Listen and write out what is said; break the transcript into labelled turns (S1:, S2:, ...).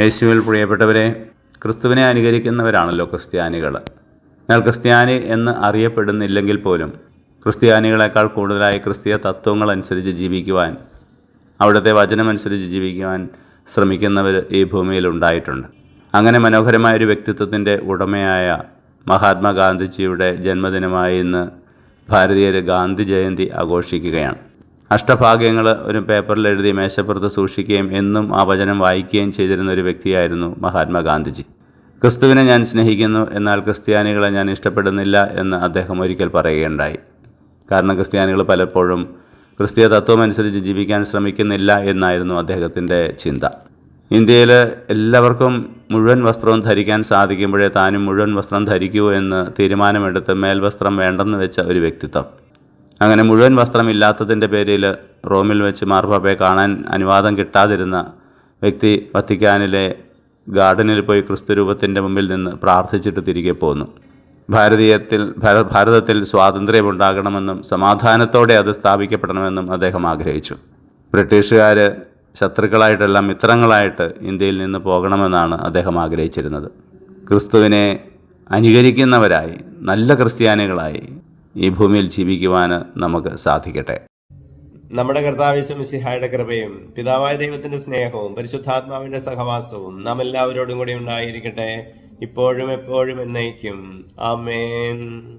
S1: യേശുവിൽ പ്രിയപ്പെട്ടവരെ ക്രിസ്തുവിനെ അനുകരിക്കുന്നവരാണല്ലോ ക്രിസ്ത്യാനികൾ. എന്നാൽ ക്രിസ്ത്യാനി എന്ന് അറിയപ്പെടുന്നില്ലെങ്കിൽ പോലും ക്രിസ്ത്യാനികളെക്കാൾ കൂടുതലായി ക്രിസ്തീയ തത്വങ്ങൾ അനുസരിച്ച് ജീവിക്കുവാൻ അവിടുത്തെ വചനമനുസരിച്ച് ജീവിക്കുവാൻ ശ്രമിക്കുന്നവർ ഈ ഭൂമിയിൽ ഉണ്ടായിട്ടുണ്ട്. അങ്ങനെ മനോഹരമായ ഒരു വ്യക്തിത്വത്തിന്റെ ഉടമയായ മഹാത്മാഗാന്ധിജിയുടെ ജന്മദിനമായി ഇന്ന് ഭാരതീയർ ഗാന്ധി ജയന്തി ആഘോഷിക്കുകയാണ്. അഷ്ടഭാഗ്യങ്ങൾ ഒരു പേപ്പറിൽ എഴുതി മേശപ്പുറത്ത് സൂക്ഷിക്കുകയും എന്നും ആ വചനം വായിക്കുകയും ചെയ്തിരുന്ന ഒരു വ്യക്തിയായിരുന്നു മഹാത്മാഗാന്ധിജി. ക്രിസ്തുവിനെ ഞാൻ സ്നേഹിക്കുന്നു എന്നാൽ ക്രിസ്ത്യാനികളെ ഞാൻ ഇഷ്ടപ്പെടുന്നില്ല എന്ന് അദ്ദേഹം ഒരിക്കൽ പറയുകയുണ്ടായി. കാരണം ക്രിസ്ത്യാനികൾ പലപ്പോഴും ക്രിസ്തീയ തത്വമനുസരിച്ച് ജീവിക്കാൻ ശ്രമിക്കുന്നില്ല എന്നായിരുന്നു അദ്ദേഹത്തിന്റെ ചിന്ത. ഇന്ത്യയിൽ എല്ലാവർക്കും മുഴുവൻ വസ്ത്രവും ധരിക്കാൻ സാധിക്കുമ്പോഴേ താനും മുഴുവൻ വസ്ത്രം ധരിക്കൂ എന്ന് തീരുമാനമെടുത്ത് മേൽവസ്ത്രം വേണ്ടെന്ന് വെച്ച ഒരു വ്യക്തിത്വം. അങ്ങനെ മുഴുവൻ വസ്ത്രമില്ലാത്തതിന്റെ പേരിൽ റോമിൽ വെച്ച് മാർപ്പാപ്പയെ കാണാൻ അനുവാദം കിട്ടാതിരുന്ന വ്യക്തി വത്തിക്കാനിലെ ഗാർഡനിൽ പോയി ക്രിസ്തുരൂപത്തിന്റെ മുമ്പിൽ നിന്ന് പ്രാർത്ഥിച്ചിട്ട് തിരികെ പോന്നു. ഭാരതീയത്തിൽ ഭാര- ഭാരതത്തിൽ സ്വാതന്ത്ര്യമുണ്ടാകണമെന്നും സമാധാനത്തോടെ അത് സ്ഥാപിക്കപ്പെടണമെന്നും അദ്ദേഹം ആഗ്രഹിച്ചു. ബ്രിട്ടീഷുകാർ ശത്രുക്കളായിട്ടല്ല മിത്രങ്ങളായിട്ട് ഇന്ത്യയിൽ നിന്ന് പോകണമെന്നാണ് അദ്ദേഹം ആഗ്രഹിച്ചിരുന്നത്. ക്രിസ്തുവിനെ അനുകരിക്കുന്നവരായി നല്ല ക്രിസ്ത്യാനികളായി ഈ ഭൂമിയിൽ ജീവിക്കുവാൻ നമുക്ക് സാധിക്കട്ടെ.
S2: നമ്മുടെ കർത്താവിശ്വമിസിഹായുടെ കൃപയും പിതാവായ ദൈവത്തിന്റെ സ്നേഹവും പരിശുദ്ധാത്മാവിന്റെ സഹവാസവും നാം എല്ലാവരോടും കൂടി ഉണ്ടായിരിക്കട്ടെ. ഇപ്പോഴും എപ്പോഴും എന്നേക്കും. ആമേൻ.